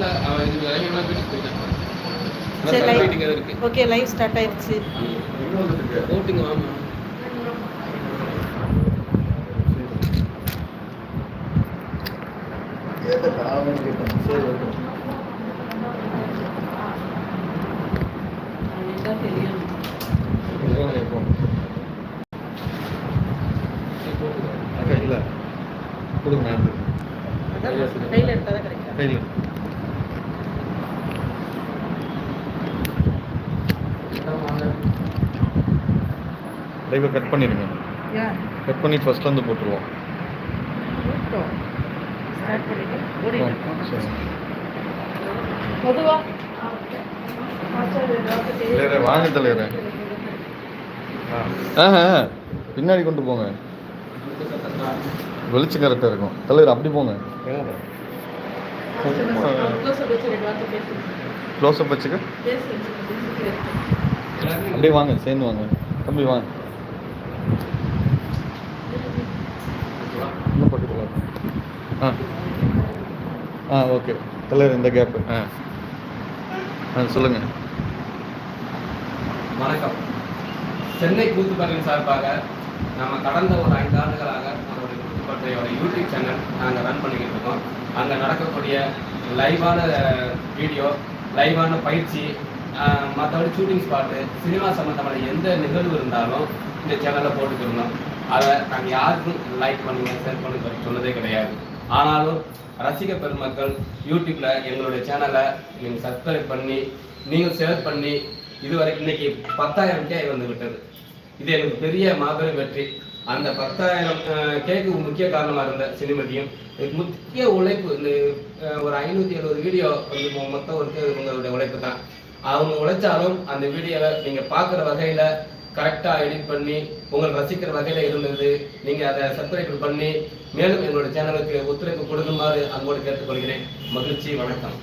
இல்ல அவன் இது வேலைகள்லாம் வீட்டுக்கு போயிட்டான் சரி லைவ் ஓகே லைவ் ஸ்டார்ட் ஆயிடுச்சு. ஓட்டுங்க வாமா கையில் எடுத்தால் தான் கிடைக்கும். கையில். லைவை கட் பண்ணிடுங்க ஏன் கட் பண்ணி ஃபர்ஸ்ட்லேருந்து போட்டுருவோம். ஸ்டார்ட் பண்ணிட்டு பொதுவா. தலைவரே வாங்க தலைவரே. ஆஹா பின்னாடி கொண்டு போங்க. வெளிச்சம் கரெக்டாக இருக்கும். தலைவர் அப்படி போங்க. க்ளோஸ்அப் வச்சுக்க. அப்படியே வாங்க சேர்ந்து வாங்க. தம்பி வாங்க. இன்னும் போட்டுக்கலாம் ஆ. ஆ ஓகே. தலைவர் இந்த கேப்பு ஆ. ஆ சொல்லுங்கள் வணக்கம். சென்னை கூத்துப்பட்டின் சார்பாக நம்ம கடந்த ஒரு ஐந்து ஆண்டுகளாக நம்மளுடைய கூத்துப்பட்டையோட யூடியூப் சேனல் நாங்கள் ரன் பண்ணிக்கிட்டு இருக்கோம். அங்கே நடக்கக்கூடிய லைவான வீடியோ லைவான பயிற்சி மற்றபடி ஷூட்டிங் ஸ்பாட்டு சினிமா சம்மந்தமான எந்த நிகழ்வு இருந்தாலும் இந்த சேனலில் போட்டுக்கிருந்தோம் அதை நாங்கள் யாருக்கும் லைக் பண்ணுங்க ஷேர் பண்ணுங்க சொன்னதே கிடையாது. ஆனாலும் ரசிக பெருமக்கள் யூடியூப்ல எங்களுடைய சேனலை நீங்கள் சப்ஸ்கிரைப் பண்ணி நீங்கள் ஷேர் பண்ணி இதுவரைக்கும் இன்னைக்கு பத்தாயிரம் கே வந்து விட்டது. இது எனக்கு பெரிய மாபெரும் வெற்றி. அந்த பத்தாயிரம் கேக்கு முக்கிய காரணமாக இருந்த சினிமதியும் முக்கிய உழைப்பு இந்த ஒரு ஐநூற்றி எழுபது வீடியோ வந்து மொத்தம் ஒரு உங்களுடைய உழைப்பு தான். அவங்க உழைச்சாலும் அந்த வீடியோவை நீங்கள் பார்க்குற வகையில் கரெக்டாக எடிட் பண்ணி உங்கள் ரசிக்கிற வகையில் இருந்தது நீங்கள் அதை சப்ஸ்கிரைப் பண்ணி மேலும் எங்களுடைய சேனலுக்கு ஒத்துழைப்பு கொடுக்குமாறு அன்போடு கேட்டுக்கொள்கிறேன். மகிழ்ச்சி வணக்கம்.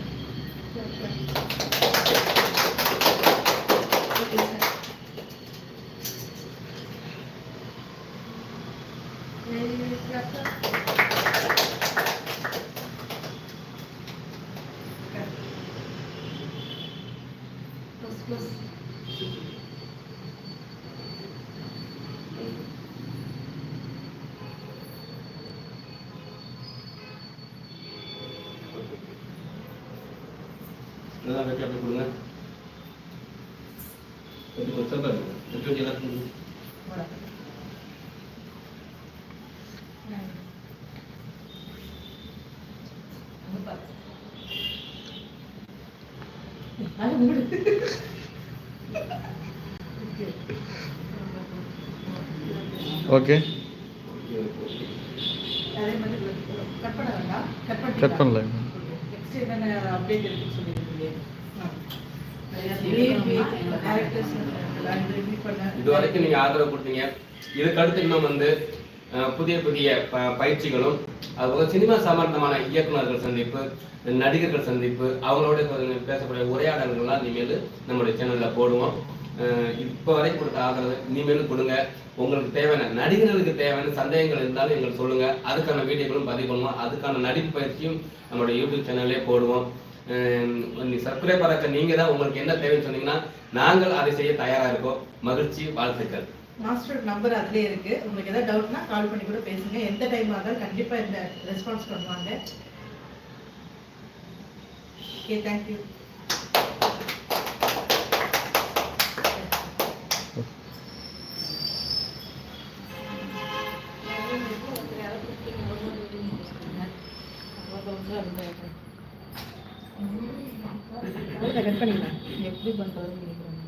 இதெல்லாம் வெட்டி அப்படி கொடுங்க. கொஞ்சம் சொல்லுங்க. வெட்டி வெட்டி எல்லாத்தையும் கொடுங்க. ஓகே. கட் பண்ண வேண்டாம். கட் பண்ணி கட் பண்ணல. அப்டேட் இருக்குன்னு சொல்லியிருக்கீங்க இது வரைக்கும் நீங்க ஆதரவு கொடுத்தீங்க. இதுக்கு அடுத்து இன்னும் வந்து புதிய புதிய ப- பயிற்சிகளும் அதுபோக சினிமா சம்பந்தமான இயக்குனர்கள் சந்திப்பு நடிகர்கள் சந்திப்பு அவங்களோட பேசக்கூடிய உரையாடல்கள்லாம் இனிமேல் நம்மளுடைய சேனல்ல போடுவோம். இப்போ வரைக்கும் கொடுத்த ஆதரவு இனிமேலும் கொடுங்க. உங்களுக்கு தேவையான நடிகர்களுக்கு தேவையான சந்தேகங்கள் இருந்தாலும் எங்களுக்கு சொல்லுங்க. அதுக்கான வீடியோக்களும் பதிவு பண்ணுவோம். அதுக்கான நடிப்பு பயிற்சியும் நம்மளுடைய யூடியூப் சேனல்லே போடுவோம். அஹ் நீ நீங்கள் நீங்க தான் உங்களுக்கு என்ன தேவைன்னு சொன்னீங்கன்னா நாங்கள் அதை செய்ய தயாரா இருக்கோம். மகிழ்ச்சி வாழ்த்துக்கள். மாஸ்டர் நம்பர் அதுலயே இருக்கு. உங்களுக்கு ஏதாவது டவுட்னா கால் பண்ணி கூட பேசுங்க. எந்த டைம் ஆகாலும் கண்டிப்பா இந்த ரெஸ்பான்ஸ் பண்ணுவாங்க. ஓகே தேங்க்யூ கட் பண்ணிக்கலாம். எப்படி பண்ணுறதுன்னு கேக்குறாங்க.